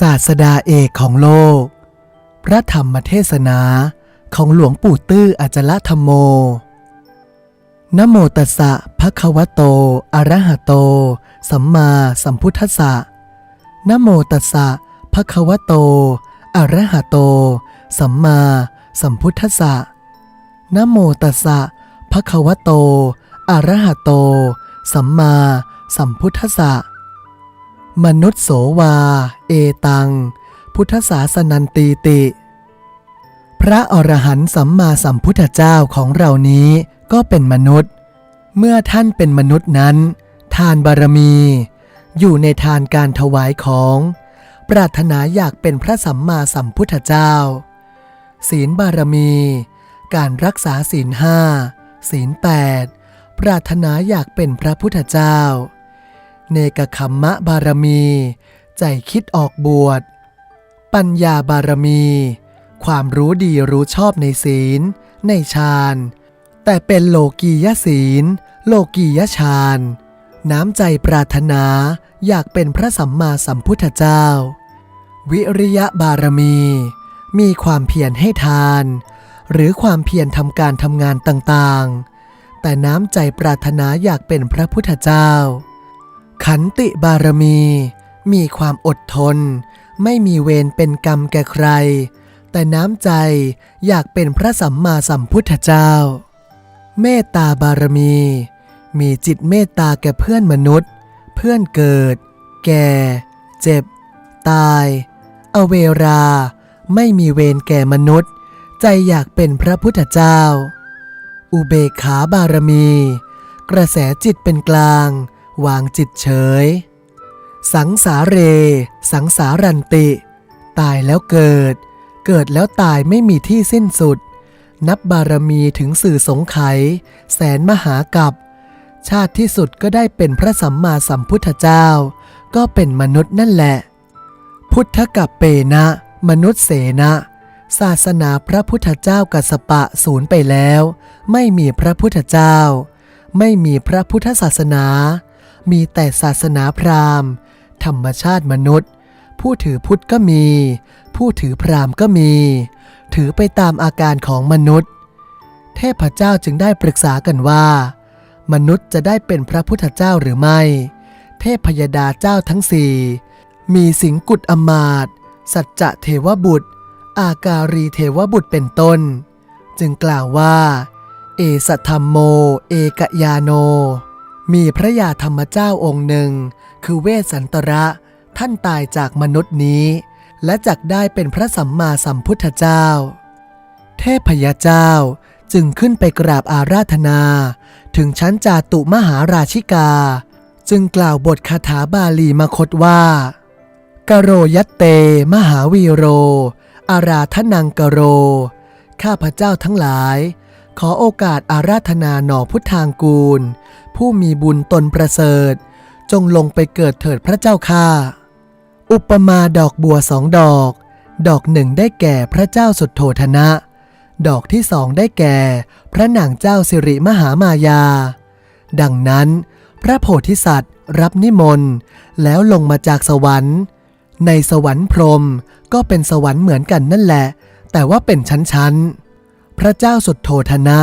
ศาสดาเอกของโลก พระธรรมเทศนาของหลวงปู่ตื้ออาจละธรรมโมนะโมตัสสะภะคะวะโต อะระหะโต สัมมาสัมพุทธัสสะนะโมตัสสะภะคะวะโต อะระหะโต สัมมา สัมพุทธะนะโมตัสสะภะคะวะโต อะระหะโต สัมมาสัมพุทธะมนุษโสวา เอตัง พุทธศาสนันตีติ พระอรหันต์สัมมาสัมพุทธเจ้าของเรานี้ก็เป็นมนุษย์ เมื่อท่านเป็นมนุษย์นั้น ทานบารมี อยู่ในทานการถวายของ ปรารถนาอยากเป็นพระสัมมาสัมพุทธเจ้า ศีลบารมี การรักษาศีลห้าศีลแปดปรารถนาอยากเป็นพระพุทธเจ้า เนกขัมมะบารมี ใจคิดออกบวช ปัญญาบารมี ความรู้ดีรู้ชอบในศีล ในฌาน แต่เป็นโลกียศีล โลกียฌาน น้ำใจปรารถนาอยากเป็นพระสัมมาสัมพุทธเจ้า วิริยะบารมี มีความเพียรให้ทาน หรือความเพียรทำการทำงานต่างๆ แต่น้ำใจปรารถนาอยากเป็นพระพุทธเจ้า ขันติบารมี มีความอดทน ไม่มีเวรเป็นกรรมแก่ใคร แต่น้ำใจอยากเป็นพระสัมมาสัมพุทธเจ้า เมตตาบารมี มีจิตเมตตาแก่เพื่อนมนุษย์ เพื่อนเกิด แก่ เจ็บ ตาย อเวรา ไม่มีเวรแก่มนุษย์ ใจอยากเป็นพระพุทธเจ้า อุเบกขาบารมี กระแสจิตเป็นกลาง วางจิตเฉย สังสาเร สังสารันติ ตายแล้วเกิด เกิดแล้วตายไม่มีที่สิ้นสุด นับบารมีถึงสื่อสงไขแสนมหากับ ชาติที่สุดก็ได้เป็นพระสัมมาสัมพุทธเจ้า ก็เป็นมนุษย์นั่นแหละ พุทธกับเปนะ มนุษย์เสนะศาสนาพระพุทธเจ้ากัสปะสูญไปแล้ว ไม่มีพระพุทธเจ้า ไม่มีพระพุทธศาสนา มีแต่ศาสนาพราหมณ์ ธรรมชาติมนุษย์ ผู้ถือพุทธก็มี ผู้ถือพราหมณ์ก็มี ถือไปตามอาการของมนุษย์ เทพเจ้าจึงได้ปรึกษากันว่า มนุษย์จะได้เป็นพระพุทธเจ้าหรือไม่ เทพพยดาเจ้าทั้งสี่มีสิงกุฎอมาตย สัจจะเทวบุตร อาการีเทวบุตรเป็นต้น จึงกล่าวว่า เอสธรรมโม เอกยาโน มีพระยาธรรมเจ้าองค์หนึ่ง คือเวสสันตระท่านตายจากมนุษย์นี้ และจักได้เป็นพระสัมมาสัมพุทธเจ้า เทพยเจ้าจึงขึ้นไปกราบอาราธนา ถึงชั้นจาตุมหาราชิกา จึงกล่าวบทคาถาบาลีมาคตว่า กโรยัตเต มหาวีโร อาราธนังกโร ข้าพเจ้าทั้งหลาย ขอโอกาสอาราธนาหน่อพุทธางกูล ผู้มีบุญตนประเสริฐ จงลงไปเกิดเถิดพระเจ้าข้าอุปมาดอกบัวสองดอก ดอกหนึ่งได้แก่พระเจ้าสุดโทธนะ ดอกที่สองได้แก่ พระนางเจ้าสิริมหามายา ดังนั้น พระโพธิสัตว์รับนิมนต์ แล้วลงมาจากสวรรค์ ในสวรรค์พรมก็เป็นสวรรค์เหมือนกันนั่นแหละ แต่ว่าเป็นชั้นๆ พระเจ้าสุดโทธนะ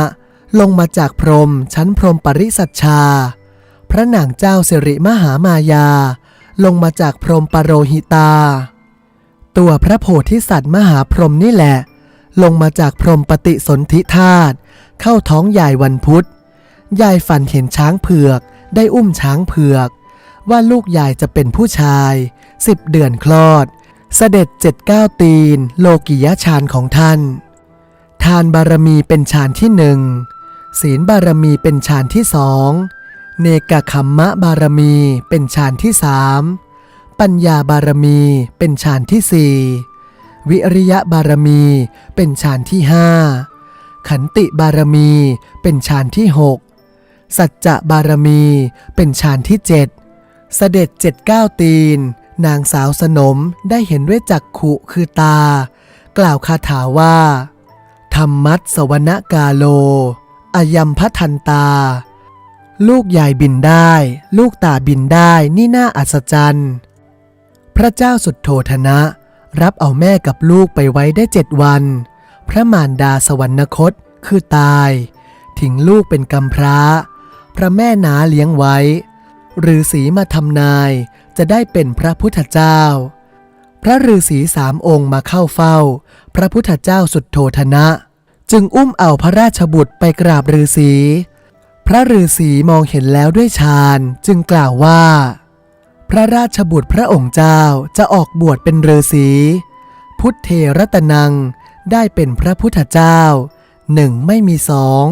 ลงมาจากพรมชั้นพรมปริสัชชา พระนางเจ้าสิริมหามายา ลงมาจากพรมปโรหิตา ตัวพระโพธิสัตว์มหาพรหมนี่แหละ ลงมาจากพรมปฏิสนธิธาตุเข้าท้องยายวันพุธยายฝันเห็นช้างเผือก ได้อุ้มช้างเผือก ว่าลูกยายจะเป็นผู้ชาย สิบเดือนคลอด เสด็จเจ็ดเก้าตีน โลกิยฌานของท่าน ทานบารมีเป็นฌานที่หนึ่งศีลบารมีเป็นฌานที่สองเนกขัมมะบารมีเป็นฌานที่สามปัญญาบารมีเป็นฌานที่สี่วิริยะบารมีเป็นฌานที่ห้าขันติบารมีเป็นฌานที่หกสัจจะบารมีเป็นฌานที่เจ็ดเสด็จเจ็ดเก้าตีน นางสาวสนมได้เห็นด้วยจักขุคือตา กล่าวคาถาว่า ธรรมัสสวนกาโล อยัมพทันตา ลูกยายบินได้ ลูกตาบินได้นี่น่าอัศจรรย์ พระเจ้าสุดโทธนะ รับเอาแม่กับลูกไปไว้ได้เจ็ดวัน พระมารดาสวรรคตคือตาย ทิ้งลูกเป็นกำพร้า พระแม่นาเลี้ยงไว้ฤาษีมาทำนาย จะได้เป็นพระพุทธเจ้า พระฤาษีสามองค์มาเข้าเฝ้า พระพุทธเจ้าสุดโทธนะ จึงอุ้มเอาพระราชบุตรไปกราบฤาษีพระฤาษีมองเห็นแล้วด้วยฌานจึงกล่าวว่า พระราชบุตรพระองค์เจ้าจะออกบวชเป็นฤาษีพุทธเทรตนังได้เป็นพระพุทธเจ้าหนึ่งไม่มีสอง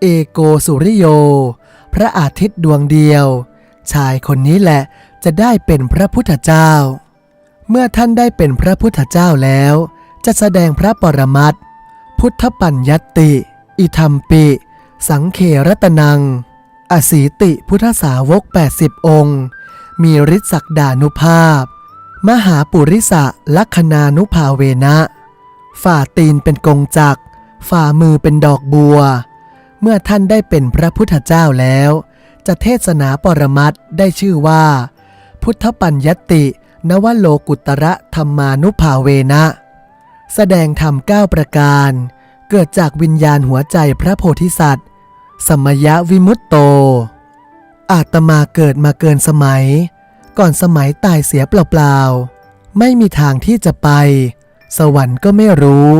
เอโกสุริโย พระอาทิตย์ดวงเดียว ชายคนนี้แหละ จะได้เป็นพระพุทธเจ้า เมื่อท่านได้เป็นพระพุทธเจ้าแล้ว จะแสดงพระปรมัตถ์พุทธปัญญตติ อิธรรมปิ สังเขรัตนัง อสีติพุทธสาวก 80 องค์ มีฤทธิศักดานุภาพ มหาปุริสะลัคนานุภาเวนะ ฝ่าตีนเป็นกงจัก ฝ่ามือเป็นดอกบัว เมื่อท่านได้เป็นพระพุทธเจ้าแล้ว จะเทศนาปรมัตถ์ได้ชื่อว่า พุทธปัญญตติ นวโลกุตระธรรมานุภาเวนะ แสดงธรรมเก้าประการ เกิดจากวิญญาณหัวใจพระโพธิสัตว์ สมยะวิมุตโต อาตมาเกิดมาเกินสมัย ก่อนสมัยตายเสียเปล่าๆ ไม่มีทางที่จะไป สวรรค์ก็ไม่รู้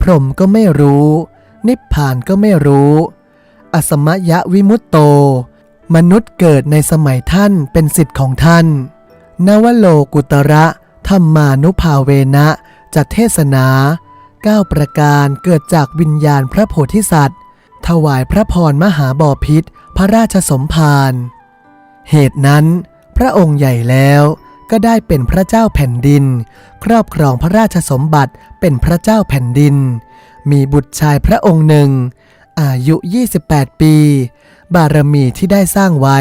พรหมก็ไม่รู้ นิพพานก็ไม่รู้ อสมยะวิมุตโต มนุษย์เกิดในสมัยท่านเป็นสิทธิ์ของท่าน นวโลกุตระธรรมานุภาเวนะจะเทศนาเก้าประการเกิดจากวิญญาณพระโพธิสัตว์ ถวายพระพรมหาบอพิษพระราชสมภาร เหตุนั้น พระองค์ใหญ่แล้วก็ได้เป็นพระเจ้าแผ่นดิน ครอบครองพระราชสมบัติเป็นพระเจ้าแผ่นดิน มีบุตรชายพระองค์หนึ่ง อายุ 28 ปีบารมีที่ได้สร้างไว้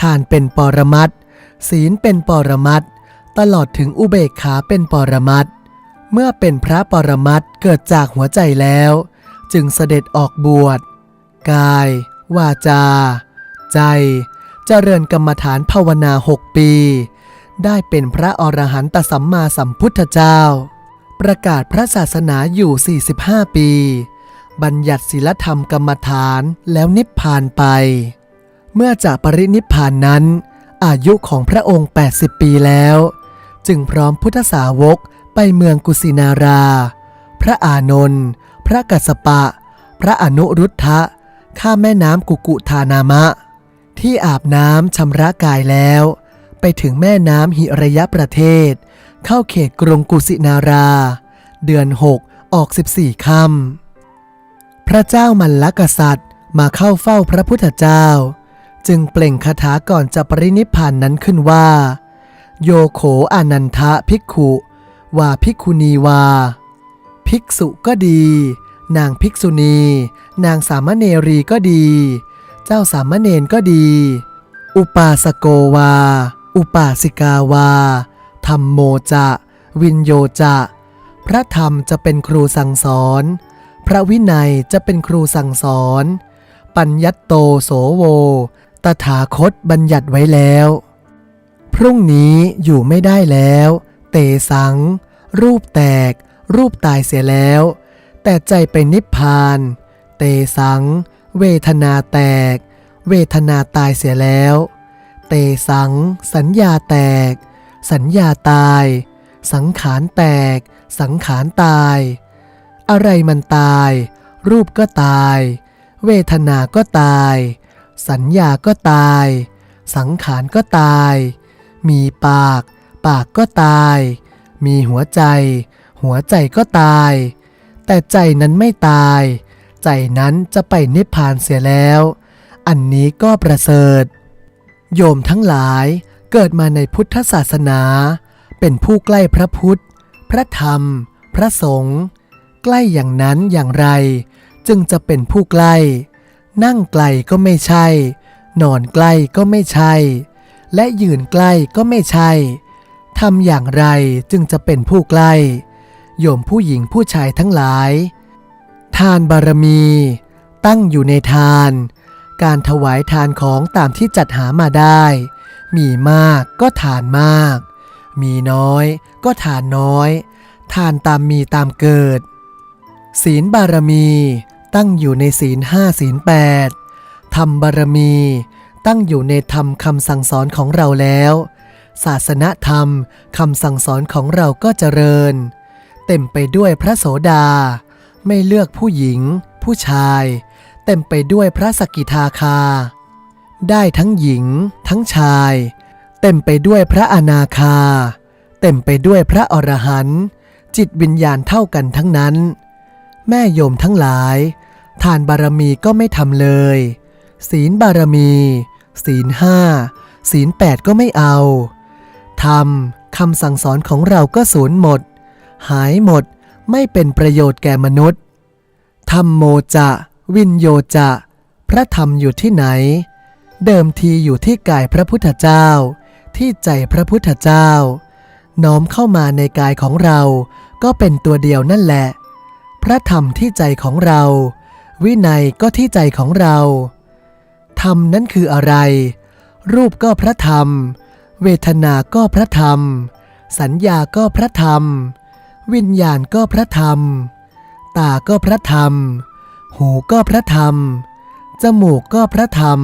ทานเป็นปรมัตถ์ศีลเป็นปรมัตถ์ตลอดถึงอุเบกขาเป็นปรมัตถ์เมื่อเป็นพระปรมัตถ์เกิดจากหัวใจแล้ว จึงเสด็จออกบวชกาย วาจา ใจเจริญกรรมฐานภาวนาหกปี ได้เป็นพระอรหันตสัมมาสัมพุทธเจ้า ประกาศพระศาสนาอยู่ 45 ปี บัญญัติศีลธรรมกรรมฐานแล้วนิพพานไป เมื่อจะปรินิพพานนั้น อายุของพระองค์ 80 ปีแล้ว จึงพร้อมพุทธสาวกไปเมืองกุสินารา พระอานนท์พระกัสปะ พระอนุรุทธะ ข้าแม่น้ำกุกุทานามะ ที่อาบน้ำชำระกายแล้ว ไปถึงแม่น้ำหิระยะประเทศ เข้าเขตกรุงกุสินารา เดือน 6 ออก 14 ค่ำ พระเจ้ามัลลกษัตริย์มาเข้าเฝ้าพระพุทธเจ้า จึงเปล่งคาถาก่อนจะปรินิพพานนั้นขึ้นว่า โยโขอานันทะภิกขุวาภิกขุณีวา ภิกษุก็ดี นางภิกษุณี นางสามเณรีก็ดี เจ้าสามเณรก็ดี อุปาสโกวา อุปาสิกาวาธรรมโมจะ วินโยจะ พระธรรมจะเป็นครูสั่งสอน พระวินัยจะเป็นครูสั่งสอน ปัญญัตโตโสโว ตถาคตบัญญัติไว้แล้ว พรุ่งนี้อยู่ไม่ได้แล้ว เตสัง รูปแตก รูปตายเสียแล้ว แต่ใจไปนิพพาน เตสัง เวทนาแตก เวทนาตายเสียแล้ว เตสัง สัญญาแตก สัญญาตาย สังขารแตก สังขารตาย อะไรมันตาย รูปก็ตาย เวทนาก็ตาย สัญญาก็ตาย สังขารก็ตาย มีปาก ปากก็ตาย มีหัวใจ หัวใจก็ตาย แต่ใจนั้นไม่ตาย ใจนั้นจะไปนิพพานเสียแล้ว อันนี้ก็ประเสริฐ โยมทั้งหลายเกิดมาในพุทธศาสนา เป็นผู้ใกล้พระพุทธ พระธรรม พระสงฆ์ ใกล้อย่างนั้นอย่างไร จึงจะเป็นผู้ใกล้ นั่งไกลก็ไม่ใช่ นอนใกล้ก็ไม่ใช่ และยืนใกล้ก็ไม่ใช่ทำอย่างไรจึงจะเป็นผู้ใกล้ โยมผู้หญิงผู้ชายทั้งหลาย ทานบารมี ตั้งอยู่ในทาน การถวายทานของตามที่จัดหามาได้ มีมากก็ทานมาก มีน้อยก็ทานน้อย ทานตามมีตามเกิด ศีลบารมีตั้งอยู่ในศีลห้าศีลแปดธรรมบารมีตั้งอยู่ในธรรมคำสั่งสอนของเราแล้ว ศาสนธรรมคำสั่งสอนของเราก็เจริญ เต็มไปด้วยพระโสดา ไม่เลือกผู้หญิง ผู้ชาย เต็มไปด้วยพระสกกิทาคา ได้ทั้งหญิง ทั้งชาย เต็มไปด้วยพระอนาคา เต็มไปด้วยพระอรหันต์จิตวิญญาณเท่ากันทั้งนั้น แม่โยมทั้งหลาย ทานบารมีก็ไม่ทำเลย ศีลบารมี ศีลห้าศีลแปดก็ไม่เอาทำคำสั่งสอนของเราก็สูญหมด หายหมดไม่เป็นประโยชน์แก่มนุษย์ธรรมโมจะ วินโยจะ พระธรรมอยู่ที่ไหน เดิมทีอยู่ที่กายพระพุทธเจ้า ที่ใจพระพุทธเจ้า น้อมเข้ามาในกายของเราก็เป็นตัวเดียวนั่นแหละ ระธรรมที่ใจของเรา วินัยก็ที่ใจของเรา ธรรมนั้นคืออะไร รูปก็พระธรรม เวทนาก็พระธรรม สัญญาก็พระธรรม วิญญาณก็พระธรรม ตาก็พระธรรม หูก็พระธรรม จมูกก็พระธรรม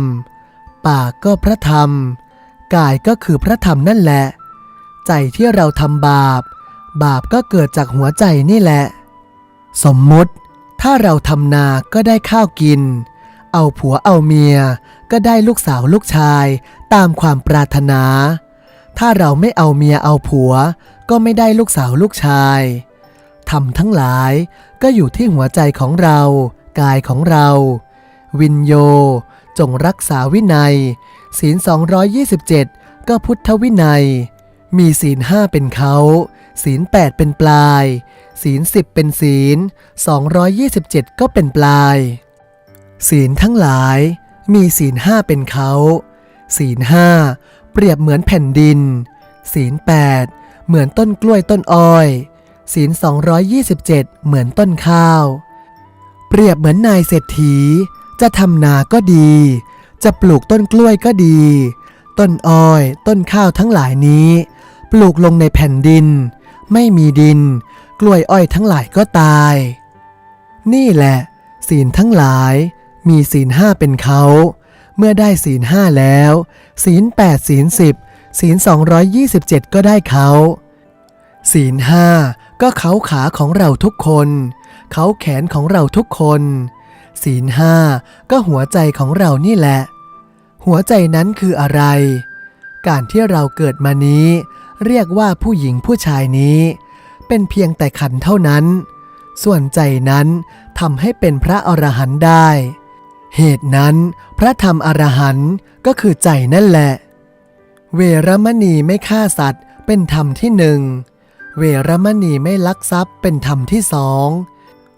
ปากก็พระธรรม กายก็คือพระธรรมนั่นแหละ ใจที่เราทำบาป บาปก็เกิดจากหัวใจนี่แหละ สมมุติ ถ้าเราทำนาก็ได้ข้าวกิน เอาผัวเอาเมีย ก็ได้ลูกสาวลูกชายตามความปรารถนา ถ้าเราไม่เอาเมียเอาผัว ก็ไม่ได้ลูกสาวลูกชายทำทั้งหลายก็อยู่ที่หัวใจของเรา กายของเรา วินโย จงรักษาวินัย ศีล 227 ก็พุทธวินัย มีศีลห้าเป็นเขา ศีล8เป็นปลาย ศีล10เป็นศีล 227 ก็เป็นปลาย ศีลทั้งหลาย มีศีลห้าเป็นเขา ศีลห้าเปรียบเหมือนแผ่นดิน ศีล8เหมือนต้นกล้วยต้นอ้อย ศีล 227 เหมือนต้นข้าว เปรียบเหมือนนายเศรษฐี จะทำนาก็ดี จะปลูกต้นกล้วยก็ดี ต้นอ้อย ต้นข้าวทั้งหลายนี้ ปลูกลงในแผ่นดิน ไม่มีดิน ล้วยอ้อยทั้งหลายก็ตาย นี่แหละ ศีลทั้งหลายมีศีลห้าเป็นเขา เมื่อได้ศีลห้าแล้ว ศีลแปดศีลสิบศีล227ก็ได้เขา ศีลห้าก็เขาขาของเราทุกคน เขาแขนของเราทุกคน ศีลห้าก็หัวใจของเรานี่แหละ หัวใจนั้นคืออะไร การที่เราเกิดมานี้ เรียกว่าผู้หญิงผู้ชายนี้ เป็นเพียงแต่ขันเท่านั้น ส่วนใจนั้นทำให้เป็นพระอรหันต์ได้ เหตุนั้นพระธรรมอรหันต์ก็คือใจนั่นแหละ เวรมณีไม่ฆ่าสัตว์เป็นธรรมที่หนึ่ง เวรมณีไม่ลักทรัพย์เป็นธรรมที่สอง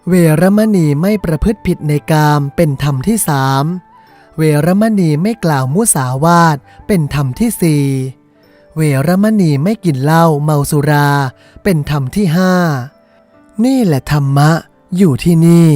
เวรมณีไม่ประพฤติผิดในกามเป็นธรรมที่สาม เวรมณีไม่กล่าวมุสาวาทเป็นธรรมที่สี่ เวรมณีไม่กินเหล้าเมาสุรา เป็นธรรมที่ห้า นี่แหละธรรมะอยู่ที่นี่